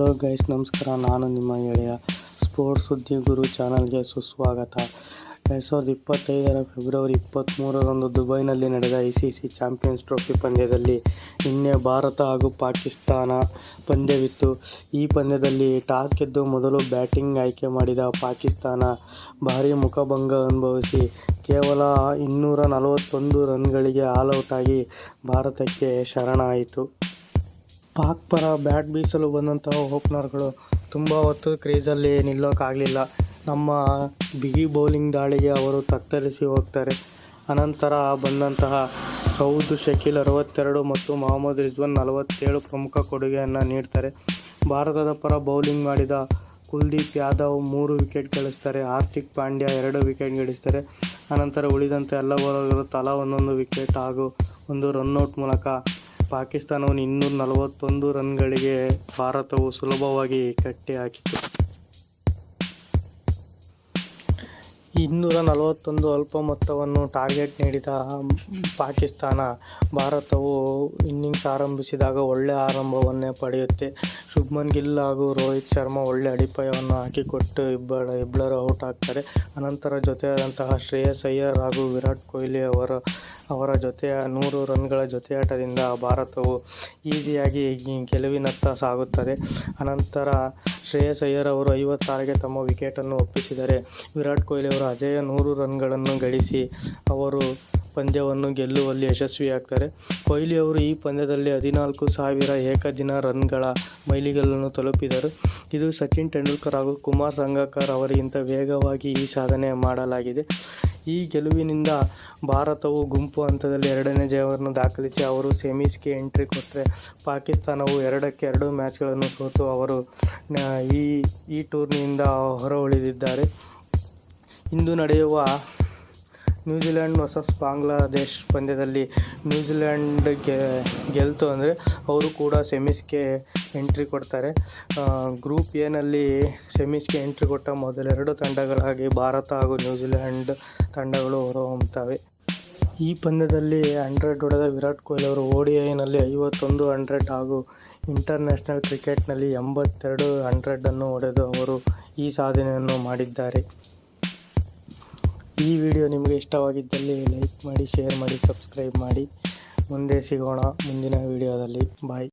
Hello guys, ನಮಸ್ಕಾರ. ನಾನು ನಿಮ್ಮ ಎಳೆಯ ಸ್ಪೋರ್ಟ್ಸ್ ಸುದ್ದಿ ಗುರು ಚಾನಲ್ಗೆ ಸುಸ್ವಾಗತ. ಎರಡು ಸಾವಿರದ ಇಪ್ಪತ್ತೈದರ ಫೆಬ್ರವರಿ ಇಪ್ಪತ್ತ್ಮೂರರಂದು ದುಬೈನಲ್ಲಿ ನಡೆದ I C C champions trophy ಪಂದ್ಯದಲ್ಲಿ ನಿನ್ನೆ ಭಾರತ ಹಾಗೂ ಪಾಕಿಸ್ತಾನ ಪಂದ್ಯವಿತ್ತು. ಈ ಪಂದ್ಯದಲ್ಲಿ ಟಾಸ್ ಗೆದ್ದು ಮೊದಲು ಬ್ಯಾಟಿಂಗ್ ಆಯ್ಕೆ ಮಾಡಿದ ಪಾಕಿಸ್ತಾನ ಭಾರೀ ಮುಖಭಂಗ ಅನುಭವಿಸಿ ಕೇವಲ ಇನ್ನೂರ ನಲವತ್ತೊಂದು ರನ್ಗಳಿಗೆ ಆಲ್ಔಟ್ ಆಗಿ ಭಾರತಕ್ಕೆ ಶರಣಾಯಿತು. ಪಾಕ್ ಪರ ಬ್ಯಾಟ್ ಬೀಸಲು ಬಂದಂತಹ ಓಪ್ನರ್ಗಳು ತುಂಬ ಹೊತ್ತು ಕ್ರೀಸಲ್ಲಿ ನಿಲ್ಲೋಕ್ಕಾಗಲಿಲ್ಲ ನಮ್ಮ ಬಿಗಿ ಬೌಲಿಂಗ್ ದಾಳಿಗೆ ಅವರು ತತ್ತರಿಸಿ ಹೋಗ್ತಾರೆ. ಅನಂತರ ಬಂದಂತಹ ಸೌದ್ ಶಕೀಲ್ ಅರವತ್ತೆರಡು ಮತ್ತು ಮೊಹಮ್ಮದ್ ರಿಜ್ವಾನ್ ನಲವತ್ತೇಳು ಪ್ರಮುಖ ಕೊಡುಗೆಯನ್ನು ನೀಡ್ತಾರೆ. ಭಾರತದ ಪರ ಬೌಲಿಂಗ್ ಮಾಡಿದ ಕುಲ್ದೀಪ್ ಯಾದವ್ ಮೂರು ವಿಕೆಟ್ ಗಳಿಸ್ತಾರೆ. ಹಾರ್ದಿಕ್ ಪಾಂಡ್ಯ ಎರಡು ವಿಕೆಟ್ ಗಳಿಸ್ತಾರೆ. ಅನಂತರ ಉಳಿದಂತೆ ಎಲ್ಲ ಬೌಲರ್ಗಳು ತಲಾ ಒಂದೊಂದು ವಿಕೆಟ್ ಹಾಗೂ ಒಂದು ರನ್ಔಟ್ ಮೂಲಕ ಪಾಕಿಸ್ತಾನವನ್ನು ಇನ್ನೂರ ನಲವತ್ತೊಂದು ರನ್ಗಳಿಗೆ ಭಾರತವು ಸುಲಭವಾಗಿ ಕಟ್ಟಿ ಹಾಕಿತು. ಇನ್ನೂರ ನಲವತ್ತೊಂದು ಅಲ್ಪ ಮೊತ್ತವನ್ನು ಟಾರ್ಗೆಟ್ ನೀಡಿದ ಪಾಕಿಸ್ತಾನ ಭಾರತವು ಇನ್ನಿಂಗ್ಸ್ ಆರಂಭಿಸಿದಾಗ ಒಳ್ಳೆಯ ಆರಂಭವನ್ನೇ ಪಡೆಯುತ್ತೆ. ಶುಭ್ಮನ್ ಗಿಲ್ ಹಾಗೂ ರೋಹಿತ್ ಶರ್ಮಾ ಒಳ್ಳೆ ಅಡಿಪಾಯವನ್ನು ಹಾಕಿಕೊಟ್ಟು ಇಬ್ಬರ ಇಬ್ಬರು ಔಟ್ ಆಗ್ತಾರೆ. ಅನಂತರ ಜೊತೆಯಾದಂತಹ ಶ್ರೇಯಸ್ ಅಯ್ಯರ್ ಹಾಗೂ ವಿರಾಟ್ ಕೊಹ್ಲಿ ಅವರ ಅವರ ಜೊತೆಯ ನೂರು ರನ್ಗಳ ಜೊತೆಯಾಟದಿಂದ ಭಾರತವು ಈಸಿಯಾಗಿ ಗೆಲುವಿನತ್ತ ಸಾಗುತ್ತದೆ. ಅನಂತರ ಶ್ರೇಯಸ್ ಅಯ್ಯರ್ ಅವರು ಐವತ್ತಾರಿಗೆ ತಮ್ಮ ವಿಕೆಟನ್ನು ಒಪ್ಪಿಸಿದರೆ ವಿರಾಟ್ ಕೊಹ್ಲಿ ಅವರು ಅದೇ ನೂರು ರನ್ಗಳನ್ನು ಗಳಿಸಿ ಅವರು ಪಂದ್ಯವನ್ನು ಗೆಲ್ಲುವಲ್ಲಿ ಯಶಸ್ವಿಯಾಗ್ತಾರೆ. ಕೊಹ್ಲಿ ಅವರು ಈ ಪಂದ್ಯದಲ್ಲಿ ಹದಿನಾಲ್ಕು ಸಾವಿರ ಏಕದಿನ ರನ್ಗಳ ಮೈಲಿಗಲ್ಲನ್ನು ತಲುಪಿದರು. ಇದು ಸಚಿನ್ ತೆಂಡೂಲ್ಕರ್ ಹಾಗೂ ಕುಮಾರ್ ಸಂಗಕ್ಕರ್ ಅವರಿಗಿಂತ ವೇಗವಾಗಿ ಈ ಸಾಧನೆ ಮಾಡಲಾಗಿದೆ. ಈ ಗೆಲುವಿನಿಂದ ಭಾರತವು ಗುಂಪು ಹಂತದಲ್ಲಿ ಎರಡನೇ ಜಯವನ್ನು ದಾಖಲಿಸಿ, ಅವರು ಸೆಮೀಸ್ಗೆ ಎಂಟ್ರಿ ಕೊಟ್ಟರೆ ಪಾಕಿಸ್ತಾನವು ಎರಡಕ್ಕೆ ಎರಡು ಮ್ಯಾಚ್ಗಳನ್ನು ಸೋತು, ಅವರು ಈ ಈ ಟೂರ್ನಿಯಿಂದ ಹೊರ ಉಳಿದಿದ್ದಾರೆ ಇಂದು ನಡೆಯುವ ನ್ಯೂಜಿಲೆಂಡ್ ವರ್ಸಸ್ ಬಾಂಗ್ಲಾದೇಶ್ ಪಂದ್ಯದಲ್ಲಿ ನ್ಯೂಜಿಲ್ಯಾಂಡ್ ಗೆಲ್ತು ಅಂದರೆ ಅವರು ಕೂಡ ಸೆಮೀಸ್ಗೆ ಎಂಟ್ರಿ ಕೊಡ್ತಾರೆ. ಗ್ರೂಪ್ ಎನಲ್ಲಿ ಸೆಮೀಸ್ಗೆ ಎಂಟ್ರಿ ಕೊಟ್ಟ ಮೊದಲೆರಡು ತಂಡಗಳಾಗಿ ಭಾರತ ಹಾಗೂ ನ್ಯೂಜಿಲ್ಯಾಂಡ್ ತಂಡಗಳು ಹೊರಹೊಮ್ಮುತ್ತವೆ. ಈ ಪಂದ್ಯದಲ್ಲಿ ಹಂಡ್ರೆಡ್ ಹೊಡೆದ ವಿರಾಟ್ ಕೊಹ್ಲಿ ಅವರು ಡಿ ಐನಲ್ಲಿ ಐವತ್ತೊಂದು ಹಂಡ್ರೆಡ್ ಹಾಗೂ ಇಂಟರ್ನ್ಯಾಷನಲ್ ಕ್ರಿಕೆಟ್ನಲ್ಲಿ ಎಂಬತ್ತೆರಡು ಹಂಡ್ರೆಡನ್ನು ಹೊಡೆದು ಅವರು ಈ ಸಾಧನೆಯನ್ನು ಮಾಡಿದ್ದಾರೆ. ಈ ವಿಡಿಯೋ ನಿಮಗೆ ಇಷ್ಟವಾಗಿದ್ದಲ್ಲಿ ಲೈಕ್ ಮಾಡಿ ಶೇರ್ ಮಾಡಿ ಸಬ್ಸ್ಕ್ರೈಬ್ ಮಾಡಿ. ಮುಂದೆ ಸಿಗೋಣ ಮುಂದಿನ ವಿಡಿಯೋದಲ್ಲಿ. ಬಾಯ್